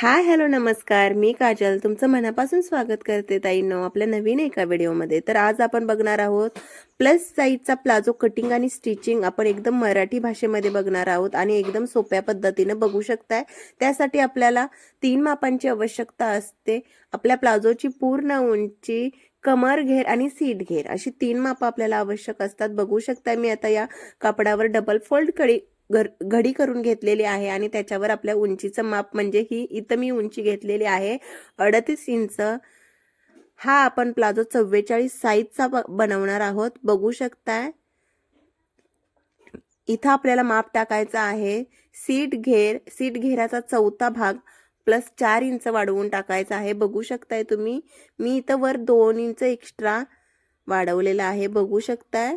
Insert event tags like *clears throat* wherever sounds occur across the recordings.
Hi hello नमस्कार. मी काजल. तुमचं मनापासून स्वागत करते ताईंनो आपल्या नवीन एका व्हिडिओमध्ये. तर आज आपण बघणार आहोत प्लस साईजचा प्लाझो कटिंग आणि स्टिचिंग आपण एकदम मराठी भाषेमध्ये बघणार आहोत आणि एकदम सोप्या पद्धतीनं बघू शकताय. त्यासाठी आपल्याला तीन मापांची आवश्यकता असते. आपल्या प्लाझोची पूर्ण उंची कमर घेर आणि सीट घेर. अशी तीन मापं आपल्याला आवश्यक असतात. बघू शकताय मी आता या कापडावर डबल फोल्ड कडी घर घडी करून घेतलेली आहे आणि त्याच्यावर आपल्या उंचीचं माप म्हणजे ही इथं मी उंची घेतलेली आहे. अडतीस इंच. हा आपण प्लाझो चव्वेचाळीस साईजचा ब- बनवणार आहोत. बघू शकताय. इथं आपल्याला माप टाकायचं आहे. सीट घेर सीट घेराचा चौथा भाग प्लस चार इंच वाढवून टाकायचा आहे. बघू शकताय तुम्ही. मी इथं वर दोन इंच एक्स्ट्रा वाढवलेला आहे. बघू शकताय.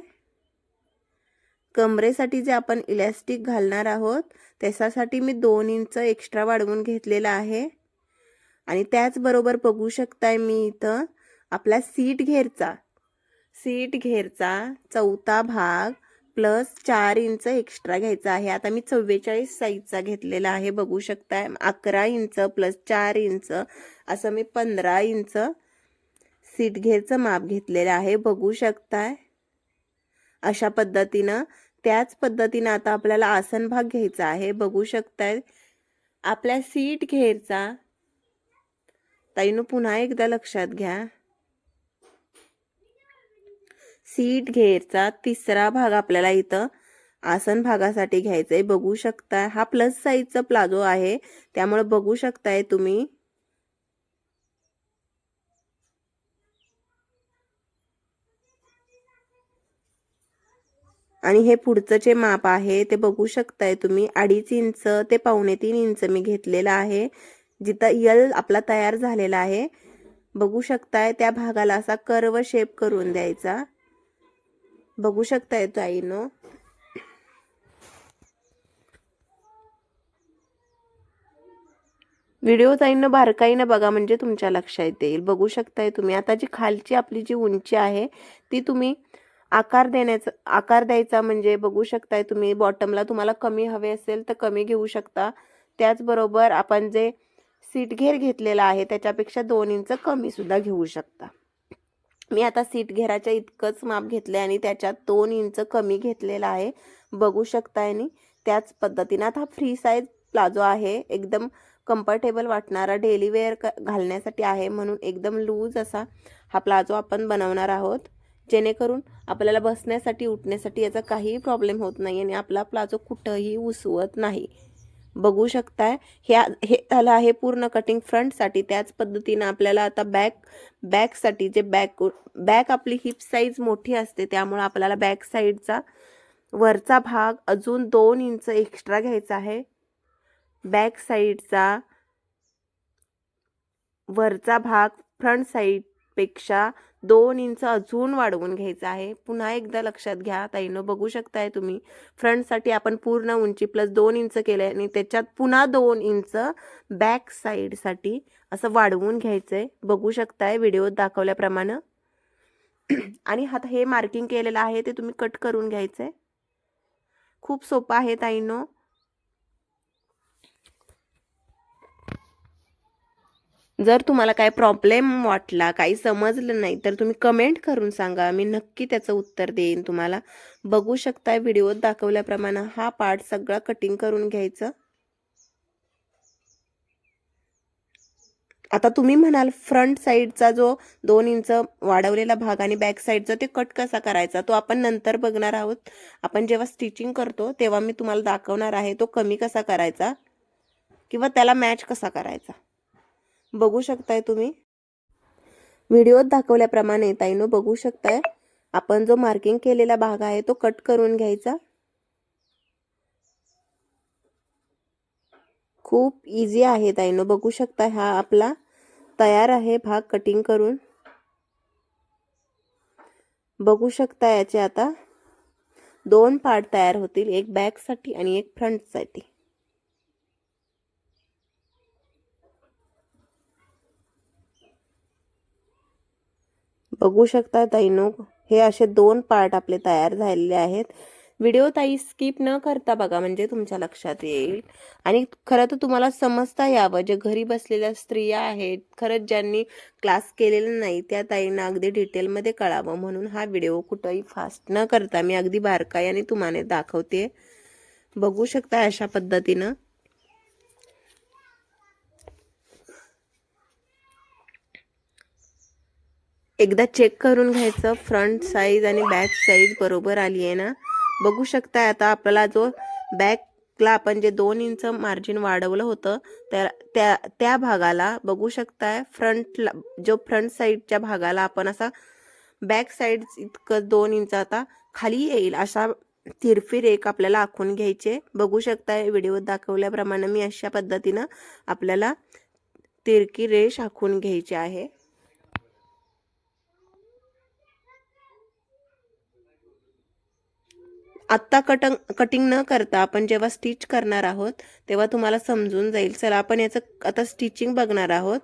कमरेसाठी जे आपण इलॅस्टिक घालणार आहोत त्याच्यासाठी मी दोन इंच एक्स्ट्रा वाढवून घेतलेला आहे. आणि त्याचबरोबर बघू शकताय मी इथं आपला सीट घेरचा. सीट घेरचा चौथा भाग प्लस चार इंच एक्स्ट्रा घ्यायचा आहे. आता मी चव्वेचाळीस साईजचा घेतलेला आहे बघू शकताय. अकरा इंच प्लस चार इंच असं मी पंधरा इंच सीट घेरचं माप घेतलेलं आहे बघू शकताय. अशा पद्धतीनं त्याच पद्धतीनं आता आपल्याला आसन भाग घ्यायचा आहे. बघू शकताय आपल्या सीट घेरचा ताईनं पुन्हा एकदा लक्षात घ्या. सीट घेरचा तिसरा भाग आपल्याला इथं आसन भागासाठी घ्यायचा आहे बघू शकताय हा प्लस साईजचा प्लाझो आहे. त्यामुळे बघू शकताय तुम्ही आणि हे पुढचं जे माप आहे ते बघू शकताय तुम्ही. अडीच इंच ते पावणे तीन इंच मी घेतलेलं आहे. जिथं यल आपला तयार झालेला आहे. बघू शकताय त्या भागाला असा कर्व शेप करून द्यायचा. बघू शकताय ताईनो. व्हिडिओ ताईनं बारकाईनं बघा म्हणजे तुमच्या लक्षात येईल. बघू शकताय तुम्ही. आता जी खालची आपली जी उंची आहे ती तुम्ही आकार देण्याचा आकार द्यायचा म्हणजे बघू शकताय तुम्ही बॉटमला तुम्हाला कमी हवे असेल तर कमी घेऊ शकता. त्याचबरोबर आपण जे सीट घेर घेतलेला आहे त्याच्यापेक्षा दोन इंच कमी सुद्धा घेऊ शकता. मी आता सीट घेराच्या इतकंच माप घेतलं आणि त्याच्यात दोन इंच कमी घेतलेला आहे. बघू शकताय आणि त्याच पद्धतीनं आता फ्री साईज प्लाझो आहे. एकदम कम्फर्टेबल वाटणारा डेली वेअर क घालण्यासाठी आहे म्हणून एकदम लूज असा हा प्लाझो आपण बनवणार आहोत. जेणेकरून आपल्याला बसण्यासाठी उठण्यासाठी याचा काहीही प्रॉब्लेम होत नाही आणि आपला प्लाझो कुठंही उसवत नाही. बघू शकताय हे हे झालं आहे पूर्ण कटिंग फ्रंटसाठी त्याच पद्धतीनं आपल्याला आता बॅक बॅकसाठी जे बॅक बॅक आपली हिप साईज मोठी असते त्यामुळं आपल्याला बॅक साईडचा वरचा भाग अजून दोन इंच एक्स्ट्रा घ्यायचा आहे. बॅक साईडचा वरचा भाग फ्रंट साईडपेक्षा दोन इंच अजून वाढवून घ्यायचं आहे. पुन्हा एकदा लक्षात घ्या. ताईनं बघू शकताय तुम्ही. फ्रंटसाठी आपण पूर्ण उंची प्लस दोन इंच केलं आहे आणि त्याच्यात पुन्हा दोन इंच बॅक साईडसाठी असं वाढवून घ्यायचं आहे बघू शकताय व्हिडिओत दाखवल्याप्रमाणे. *clears throat* आणि आता हे मार्किंग केलेलं आहे ते तुम्ही कट करून घ्यायचं आहे खूप सोपं आहे ताईनो. जर तुम्हाला काय प्रॉब्लेम वाटला काही समजलं नाही तर तुम्ही कमेंट करून सांगा. मी नक्की त्याचं उत्तर देईन तुम्हाला. बघू शकताय व्हिडिओत दाखवल्याप्रमाणे हा पार्ट सगळा कटिंग करून घ्यायचं. आता तुम्ही म्हणाल फ्रंट साईडचा जो दोन इंच वाढवलेला भाग आणि बॅक साईडचा ते कट कसा करायचा? तो आपण नंतर बघणार आहोत. आपण जेव्हा स्टिचिंग करतो तेव्हा मी तुम्हाला दाखवणार आहे तो कमी कसा करायचा? किंवा त्याला मॅच कसा करायचा? बघू शकताय तुम्ही. व्हिडिओत दाखवल्याप्रमाणे ताईनो बघू शकताय. आपण जो मार्किंग केलेला भाग आहे तो कट करून घ्यायचा. खूप इझी आहे ताईनो बघू शकताय हा आपला तयार आहे भाग कटिंग करून. बघू शकता याचे आता दोन पार्ट तयार होतील एक बॅकसाठी आणि एक फ्रंटसाठी बघू शकता ताईनो हे असे दोन पार्ट आपले तयार झालेले आहेत. व्हिडिओ ताई स्किप न करता बघा म्हणजे तुमच्या लक्षात येईल. आणि खरं तर तुम्हाला समजता यावं जे घरी बसलेल्या स्त्रिया आहेत खरंच ज्यांनी क्लास केलेला नाही त्या ताईंना अगदी डिटेलमध्ये कळावं. म्हणून हा व्हिडिओ कुठंही फास्ट न करता मी अगदी बारकाईने तुम्हाला दाखवते. बघू शकता अशा पद्धतीनं. एकदा चेक करून घ्यायचं. फ्रंट साईज आणि बॅक साईज बरोबर आली आहे ना? बघू शकताय आता आपल्याला जो बॅकला आपण जे दोन इंच मार्जिन वाढवलं होतं त्या त्या त्या भागाला बघू शकताय. फ्रंटला जो फ्रंट साईडच्या भागाला आपण असा बॅक साईड इतकं दोन इंच आता खाली येईल अशा तिरफी रेख आपल्याला आखून घ्यायचे बघू शकताय व्हिडिओत दाखवल्याप्रमाणे मी अशा पद्धतीनं आपल्याला तिरकी रेष आखून घ्यायची आहे. आत्ता कटंग कटिंग न करता आपण जेव्हा स्टिच करणार आहोत तेव्हा तुम्हाला समजून जाईल. चला आपण याचं आता स्टिचिंग बघणार आहोत.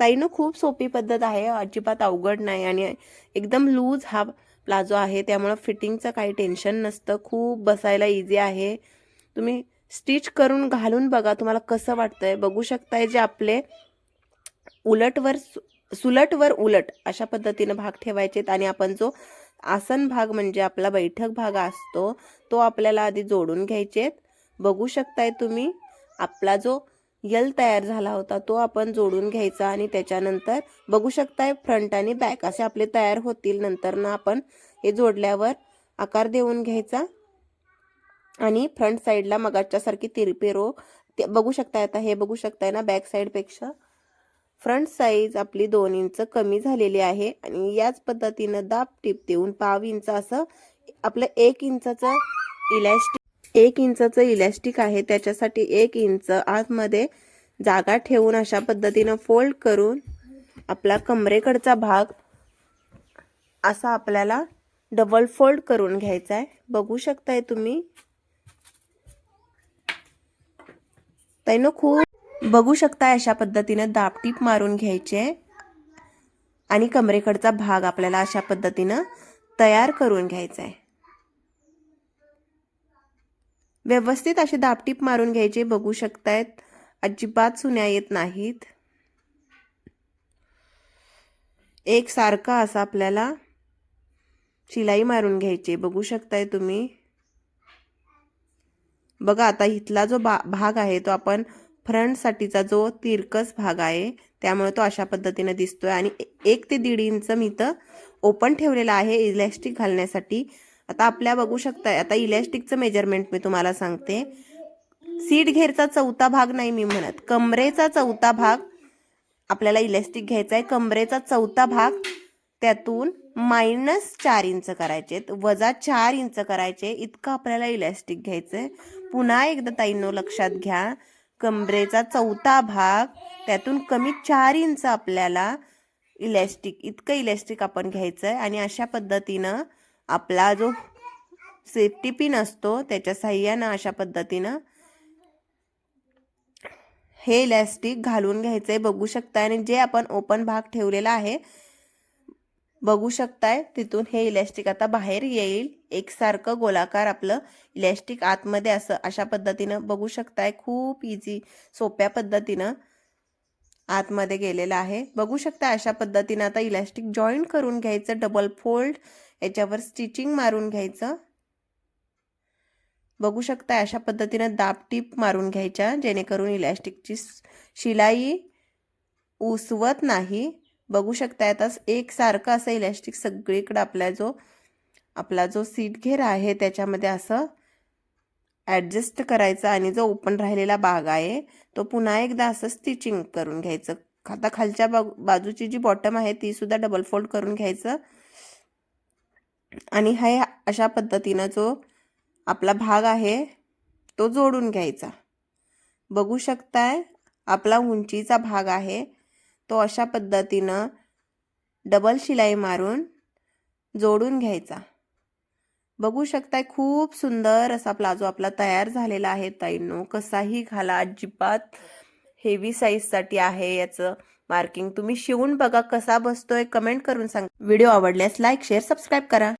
ताईनं खूप सोपी पद्धत आहे. अजिबात अवघड नाही आणि एकदम लूज हा प्लाझो आहे. त्यामुळं फिटिंगचं काही टेन्शन नसतं. खूप बसायला इझी आहे. तुम्ही स्टिच करून घालून बघा तुम्हाला कसं वाटतंय. बघू शकताय जे आपले उलटवर सुलटवर उलट अशा पद्धतीनं भाग ठेवायचेत आणि आपण जो आसन भाग म्हणजे आपला बैठक भाग असतो तो आपल्याला आधी जोडून घ्यायचेत बघू शकताय तुम्ही आपला जो यल तयार झाला होता तो आपण जोडून घ्यायचा आणि त्याच्यानंतर बघू शकताय फ्रंट आणि बॅक असे आपले तयार होतील. नंतर ना आपण हे जोडल्यावर आकार देऊन घ्यायचा. आणि फ्रंट साईडला मगाच्या सारखी तिरपे रो ते बघू शकताय आता हे बघू शकताय ना बॅक साईडपेक्षा. फ्रंट साईज आपली दोन इंच कमी झालेली आहे आणि याच पद्धतीनं दाब टिप देऊन पाव इंच असं आपलं एक इंचाचं इलॅस्टिक एक इंचाचं इलॅस्टिक आहे. त्याच्यासाठी एक इंच आतमध्ये जागा ठेवून अशा पद्धतीनं फोल्ड करून आपला कमरेकडचा भाग असा आपल्याला डबल फोल्ड करून घ्यायचा आहे. बघू शकताय तुम्ही? ताईनं खूप बघू शकताय अशा पद्धतीनं दाबटीप मारून घ्यायचे आणि कमरेकडचा भाग आपल्याला अशा पद्धतीनं तयार करून घ्यायचा आहे. व्यवस्थित अशी दाबटीप मारून घ्यायचे बघू शकतायत. अजिबात सुन्या येत नाहीत. एक सारखा असा आपल्याला शिलाई मारून घ्यायची बघू शकताय तुम्ही. बघा आता इथला जो बा भाग आहे तो आपण फ्रंटसाठीचा जो तिरकस भाग आहे त्यामुळे तो अशा पद्धतीने दिसतोय. आणि एक ते दीड इंच मी इथं ओपन ठेवलेला आहे इलॅस्टिक घालण्यासाठी. आता आपल्या बघू शकताय आता इलॅस्टिकचं मेजरमेंट मी तुम्हाला सांगते. सीट घेरचा चौथा भाग नाही मी म्हणत कमरेचा चौथा भाग आपल्याला इलॅस्टिक घ्यायचा आहे. कमरेचा चौथा भाग त्यातून मायनस चार इंच करायचे वजा चार इंच करायचे इतकं आपल्याला इलॅस्टिक घ्यायचं आहे पुन्हा एकदा ताईंनो लक्षात घ्या. कमरेचा चौथा भाग त्यातून कमी चार इंच आपल्याला इलॅस्टिक इतकं इलॅस्टिक आपण घ्यायचं आहे आणि अशा पद्धतीनं आपला जो सेफ्टी पिन असतो त्याच्या साह्यानं अशा पद्धतीनं हे इलॅस्टिक घालून घ्यायचं आहे बघू शकता आणि जे आपण ओपन भाग ठेवलेला आहे बघू शकताय तिथून हे इलॅस्टिक आता बाहेर येईल. एकसारखं गोलाकार आपलं इलॅस्टिक आतमध्ये असं अशा पद्धतीनं बघू शकताय. खूप इझी सोप्या पद्धतीनं आतमध्ये गेलेलं आहे. बघू शकता अशा पद्धतीनं आता इलॅस्टिक जॉईंट करून घ्यायचं डबल फोल्ड याच्यावर स्टिचिंग मारून घ्यायचं. बघू शकता अशा पद्धतीनं दाबटीप मारून घ्यायच्या जेणेकरून इलॅस्टिकची शिलाई उसवत नाही. बघू शकता आता एकसारखं असं इलॅस्टिक सगळीकडे आपला जो आपला जो सीट घेर आहे त्याच्यामध्ये असं ॲडजस्ट करायचं आणि जो ओपन राहिलेला भाग आहे तो पुन्हा एकदा असं स्टिचिंग करून घ्यायचं. आता खालच्या बाजूची जी बॉटम आहे ती सुद्धा डबल फोल्ड करून घ्यायचं. आणि हा अशा पद्धतीनं जो आपला भाग आहे तो जोडून घ्यायचा. बघू शकताय आपला उंचीचा भाग आहे तो अशा पद्धतीनं डबल शिलाई मारून जोडून घ्यायचा. बघू शकताय खूप सुंदर असा प्लाझो आपला तयार झालेला आहे ताईंनो. कसाही घाला अजिबात हेवी साईजसाठी आहे याचं मार्किंग तुम्ही शिवून बघा कसा बसतोय कमेंट करून सांगा. व्हिडिओ आवडल्यास लाईक शेअर सबस्क्राईब करा.